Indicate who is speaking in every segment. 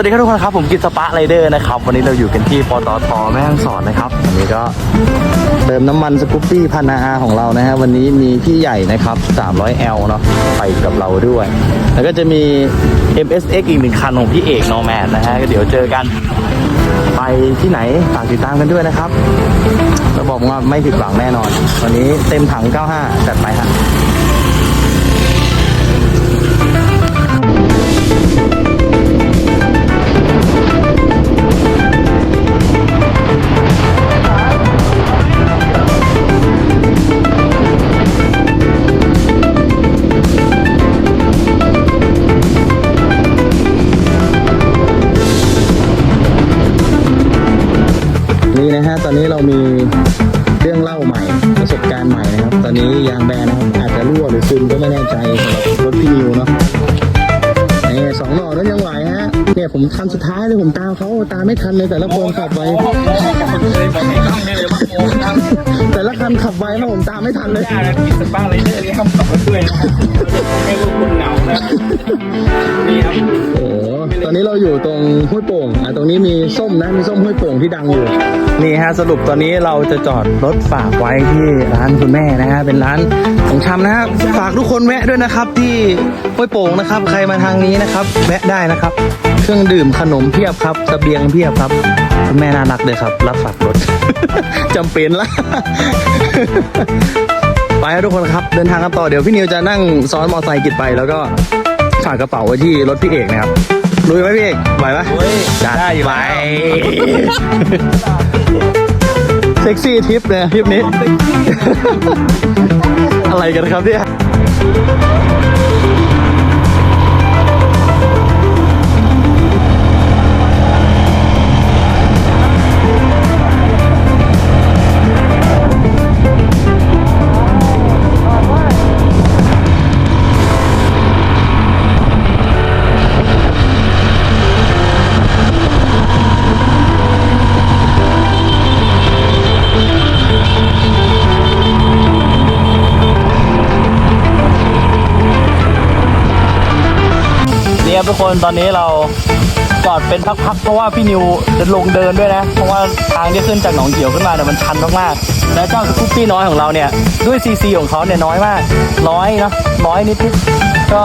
Speaker 1: วัสดีครับทุกคนครับ ผมกิตสปาไรเดอร์นะครับ วันนี้เราอยู่กันที่ปตทแม่ฮ่องสอนนะครับวันนี้ก็เติมน้ำมันสกูปปี้พันอาของเรานะฮะวันนี้มีพี่ใหญ่นะครับ 300L เนาะไปกับเราด้วย แล้วก็จะมี MSX อีกหนึ่งคันของพี่เอกโนแมนนะฮะก็เดี๋ยวเจอกันไปที่ไหนฝากติดตามกันด้วยนะครับราบอกว่าไม่ผิดหวังแน่นอน วันนี้เต็มถัง 95 จัดไปฮะ อนนี้เรามีเรื่องเล่าใหม่ ประสบการณ์ใหม่นะครับ ตอนนี้ยางแบนนะครับอาจจะรั่วหรือซึมก็ไม่แน่ใจสำหรับรถพี่นิวเนาะนี่สองหน่อแล้วยังไหวฮะเนี่ยผมคันสุดท้ายเลยผมตามเขาตามไม่ทันเลยแต่ละคนขับ นขับไวแล้วผมตามไม่ทันเลย
Speaker 2: กินบ้างเลยเนี่ยนี่ครับขับรถด้วยนะครับให้พวกคุณเหงานะนี่ครับ
Speaker 1: โอ้โหตอนนี้เราอยู่ตรงห้วยโป่งอะตรงนี้มีส้มนะมีส้มห้วยโป่งที่ดังอยู่ นี่ฮะสรุปตอนนี้เราจะจอดรถฝากไว้ที่ร้านคุณแม่นะฮะเป็นร้านของชำนะฮะฝากทุกคนแวะด้วยนะครับที่ห้วยโป่งนะครับ ใครมาทางนี้นะครับ แวะได้นะครับ เครื่องดื่มขนมเพียบครับเสบียงเพียบครับคุณแม่น่ารักเลยครับ รับฝากรถจำเป็นละไปครับทุกคนครับ เดินทางกันต่อเดี๋ยวพี่นิวจะนั่งซ้อนมอเตอร์ไซค์กิดไป แล้วก็ฝากกระเป๋าไว้ที่รถพี่เอกนะครับลุยไหมพี่เอกไหวไหมจัดไปเซ็กซี่ทริปเลยทริปนี้ อะไรกันครับเนี่ย ทุกคนตอนนี้เราจอดเป็นพักๆเพราะว่าพี่นิวจะลงเดินด้วยนะ เพราะว่าทางที่ขึ้นจากหนองเขียวขึ้นมาเนี่ยมันชันมากๆและเจ้าสกูปปี้น้อยของเราเนี่ยด้วยซีซีของเขาเนี่ยน้อยมากร้อยเนาะร้อยนิดๆก็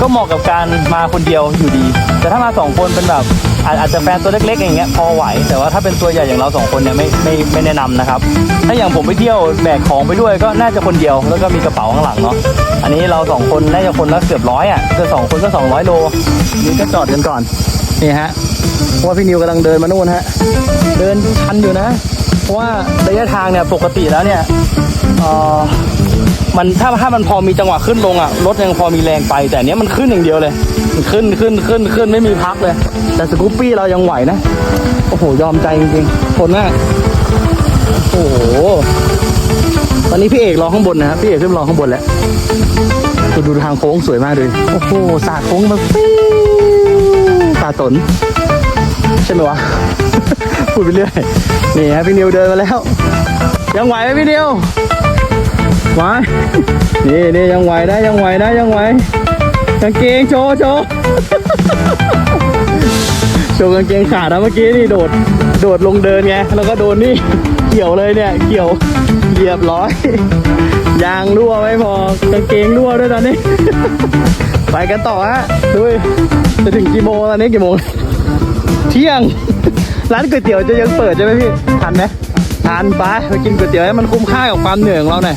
Speaker 1: ก็เหมาะกับการมาคนเดียวอยู่ดี แต่ถ้ามาสองคนเป็นแบบ อาจอาจจะแฟนตัวเล็กๆอย่างเงี้ยพอไหว แต่ว่าถ้าเป็นตัวใหญ่อย่างเราสองคนเนี่ยไม่ไม่ไม่แนะนำนะครับ ถ้าอย่างผมไปเที่ยวแบกของไปด้วยก็น่าจะคนเดียว แล้วก็มีกระเป๋าข้างหลังเนาะ อันนี้เราสองคนน่าจะคนละเกือบร้อยอะคือสองคนก็สองร้อยโล นี่ก็จอดกันก่อน นี่ฮะเพราะว่าพี่นิวกำลังเดินมานู่นฮะ เดินชันอยู่นะ เพราะว่าระยะทางเนี่ยปกติแล้วเนี่ยเออมันถ้าถ้ามันพอมีจังหวะขึ้นลงอะรถยังพอมีแรงไป แต่อันเนี้ยมันขึ้นอย่างเดียวเลย ขึ้นขึ้นขึ้นขึ้นไม่มีพักเลย แต่สกูปปี้เรายังไหวนะ โอ้โห ยอมใจจริงๆทนมากโอ้โห ตอนนี้พี่เอกรอข้างบนนะครับ พี่เอกขึ้นรอข้างบนแล้วดูดูทางโค้งสวยมากเลยโอ้โห สาดโค้งมาปิ้วตาตน ใช่ไหมวะ พูดไปเรื่อย นี่ฮะพี่นิวเดินมาแล้ว ยังไหวไหมพี่นิวไหวนี่นี่ยังไหวนะยังไหวนะยังไหว กางเกงโชว์โชว์โชว์กางเกงขาดนะเมื่อกี้นี่โดด โดดลงเดินไง แล้วก็โดนนี่เกี่ยวเลยเนี่ย เกี่ยวเรียบร้อย ยางรั่วไม่พอกางเกงรั่วด้วยตอนนี้ ไปกันต่อฮะดูจะถึงกี่โมงตอนนี้กี่โมง เที่ยง ร้านก๋วยเตี๋ยวจะยังเปิดใช่ไหมพี่ ทันไหมทันไปไปกินก๋วยเตี๋ยวให้มันคุ้มค่ากับความเหนื่อยของเราหน่อย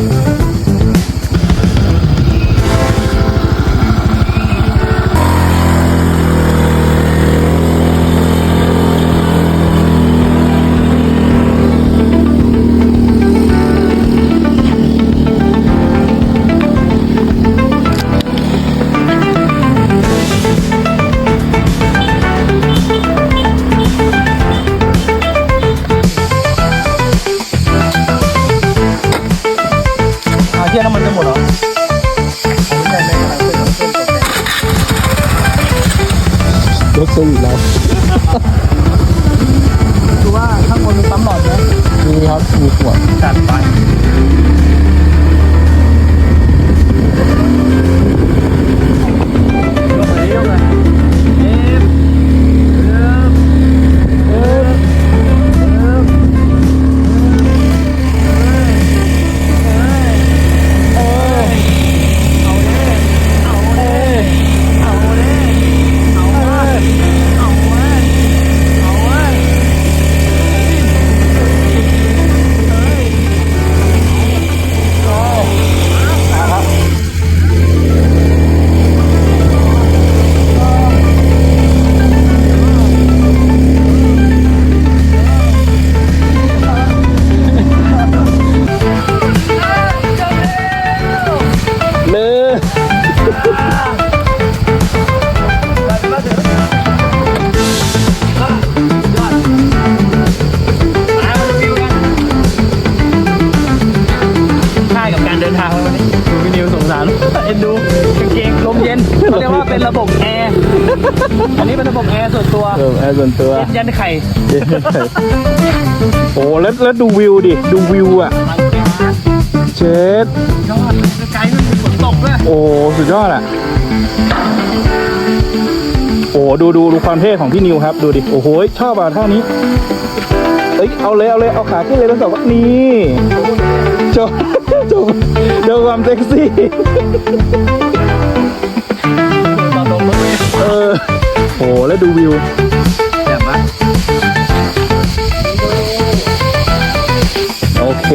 Speaker 1: รถเเออแอร์ส่วนตัว
Speaker 2: เย็
Speaker 1: นยันไข่
Speaker 2: โอ้แล้วแล้วดูวิวดิ ดูวิวอะ
Speaker 1: หลังคา
Speaker 2: เช็ด
Speaker 1: ยอดไกลๆมันมีฝนตกด้วย
Speaker 2: โอ้ สุดยอดอะ โอ้ดูดูดูความเท่ของพี่นิวครับ ดูดิ โอ้โห ชอบอะท่านี้ เอ้ย เอาเลย เอาเลย เอาขาขึ้นเลยทั้งสองนี่โชว์โชว์โชว์ความเซ็กซี่
Speaker 1: ตอนลงรถเมล์
Speaker 2: เออ โอ้แล้วดูวิว
Speaker 1: แบบว่า
Speaker 2: โอเค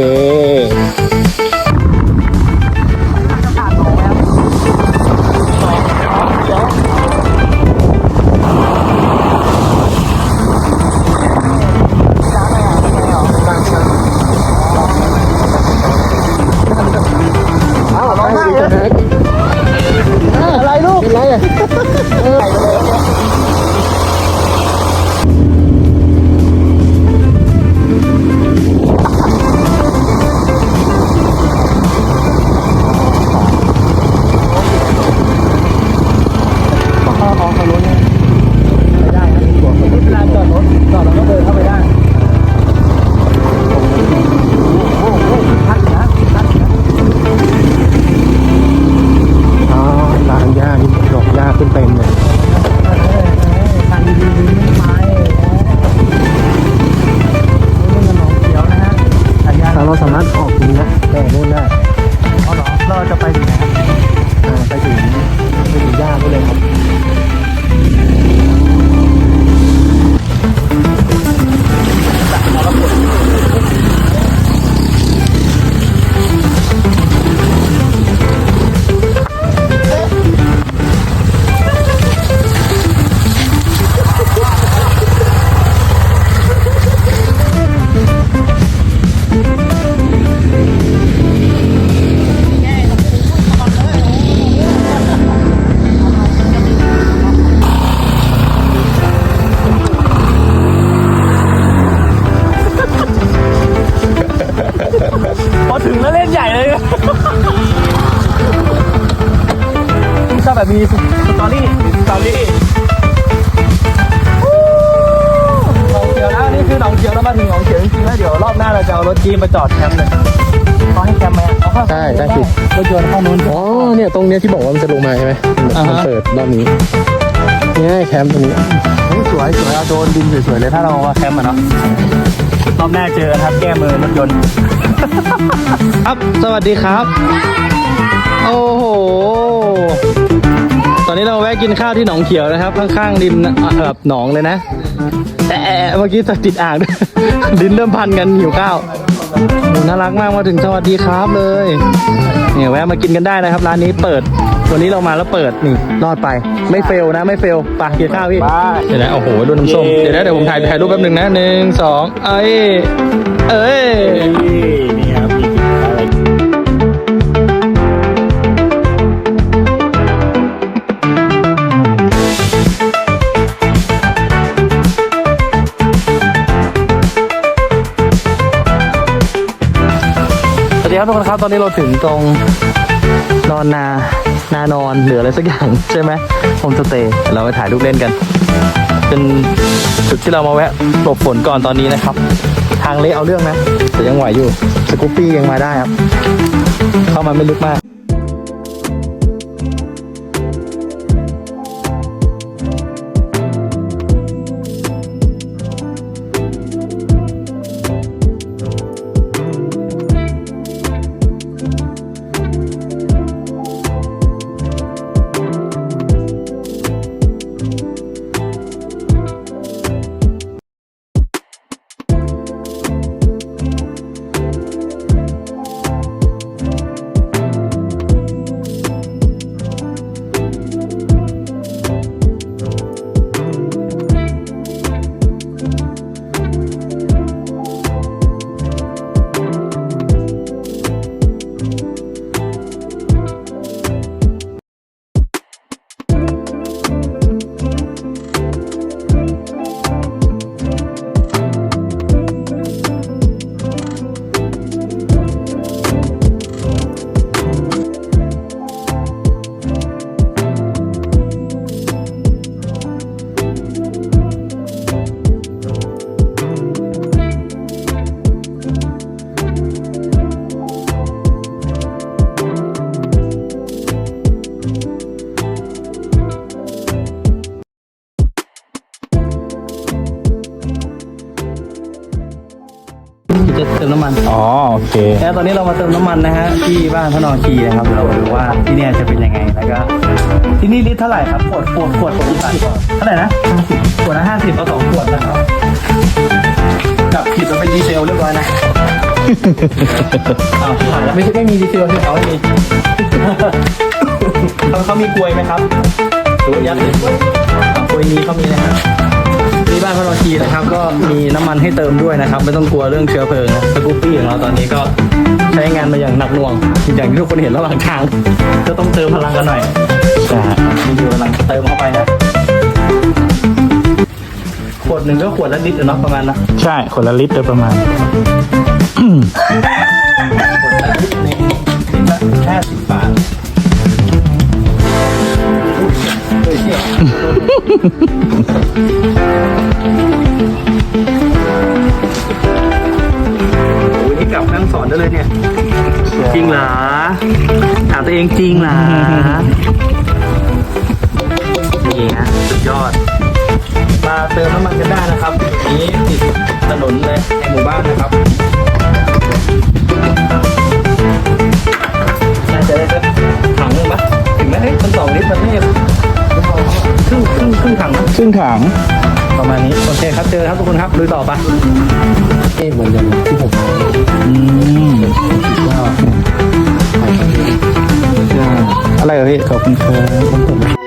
Speaker 2: มี
Speaker 1: ส
Speaker 2: ต
Speaker 1: อรี่สตอรี่หนองเขียวนะนี่คือหนองเขียวเรามาถึงหนองเขียวจริงๆแล้วเดี๋ยวรอบหน้าเราจะเอารถจีนมาจอดแคมป์เลยเขาให้แคมป์ไหมเขาเข้า
Speaker 2: ได้ได้สิ
Speaker 1: รถยนต์เข้านู้น
Speaker 2: อ๋อเนี่ยตรงเนี้ยที่บอกว่ามันจะลงมาใช่ไหม
Speaker 1: อ่าฮะ
Speaker 2: มันเปิดรอบนี้เนี่ยแคมป์ตรงนี้
Speaker 1: เฮ้ยสวยสวยเอาโดนดินสวยๆเลยถ้าเรามาแคมป์อะเนาะรอบหน้าเจอกันครับแก้มือรถยนต์ ครับ สวัสดีครับ โอ้โห ตอนนี้เราแวะกินข้าวที่หนองเขียวนะครับ ข้างๆริมนะอะแบบหนองเลยนะแต่เมื่อกี้ติดอ่างด้วยดินเริ่มพันกันหิวข้าวโหน่ารักมากมาถึงสวัสดีครับเลยเนี่ยแวะมากินกันได้นะครับ ร้านนี้เปิด วันนี้เรามาแล้วเปิดนี่รอดไปไม่เฟลนะไม่เฟลไปกินข้าวพี่เดี๋ยวนะโอ้โหดูน้ำส้มเดี๋ยวนะเดี๋ยวผมถ่ายถ่ายรูปแป๊บหนึงนะหนึ่งสองเอ้ยเอ้ย
Speaker 2: ครับ
Speaker 1: ทุกคนครับตอนนี้เราถึงตรงนอนนานานอนเหลืออะไรสักอย่างใช่ไหมโฮมสเตย์เดี๋ยวเราไปถ่ายรูปเล่นกัน เป็นจุดที่เรามาแวะหลบฝนก่อนตอนนี้นะครับ ทางเละเอาเรื่องนะแต่ยังไหวอยู่สกูปปี้ยังมาได้ครับ เข้ามาไม่ลึกมาก มัน
Speaker 2: อ๋อโอเค
Speaker 1: แล้วตอนนี้เรามาเติมน้ำมันนะฮะที่บ้านพระนอนคีนะครับ เราดูว่าที่เนี่ยจะเป็นยังไงแล้วก็ที่นี่ลิตรเท่าไหร่ครับขวดขวดขวดขวดกี่บาทเท่าไหร่นะขวดละห้าสิบเอาสองขวดนะครับกับผิดมันเป็นดีเซลเรียบร้อยนะอ้าวผ่านแล้วไม่ใช่ไม่มีดีเซลใช่ไหมเขาไม่มีเขาเขามีกลวยไหมครับดูยัดดิกลวยนี้เขามีนะครับ ที่บ้านพระนอนคีนะครับ ก็มีน้ำมันให้เติมด้วยนะครับ ไม่ต้องกลัวเรื่องเชื้อเพลิงนะสกูปปี้ของเราตอนนี้ก็ใช้งานมาอย่างหนักหน่วง อย่างที่ทุกคนเห็นระหว่างทางก็ต้องเติมพลังกันหน่อย
Speaker 2: ใช่
Speaker 1: มีอยู่กำลังเติมเข้าไปนะขวดหนึ่งก็ขวดละลิตรอะเนาะประมาณนะ
Speaker 2: ใช่คนละลิตรโดยประมาณ
Speaker 1: ขวดละลิตรนี่ลิตรละห้าสิบบาท โอ้ยนี่กลับนั่งสอนได้เลยเนี่ย จริงเหรอ ถามตัวเองจริงเหรอ นี่ฮะสุดยอด มาเติมน้ำมันกันได้นะครับ นี้ติดถนนเลยในหมู่บ้านนะครับน่าจะได้สักถังหนึงปะถึงไหมเฮ้ยมันสองลิตรมันไม่ ครึ่งครึ่งครึ่งถังนะ
Speaker 2: ครึ่งถัง
Speaker 1: ประมาณนี้โอเคครับเจอครับทุกคนครับลุยต่อปะเอ๊ะเหมือนอย่างที่ผม
Speaker 2: อืมอะไรเหรอพี่ขอบคุณครับ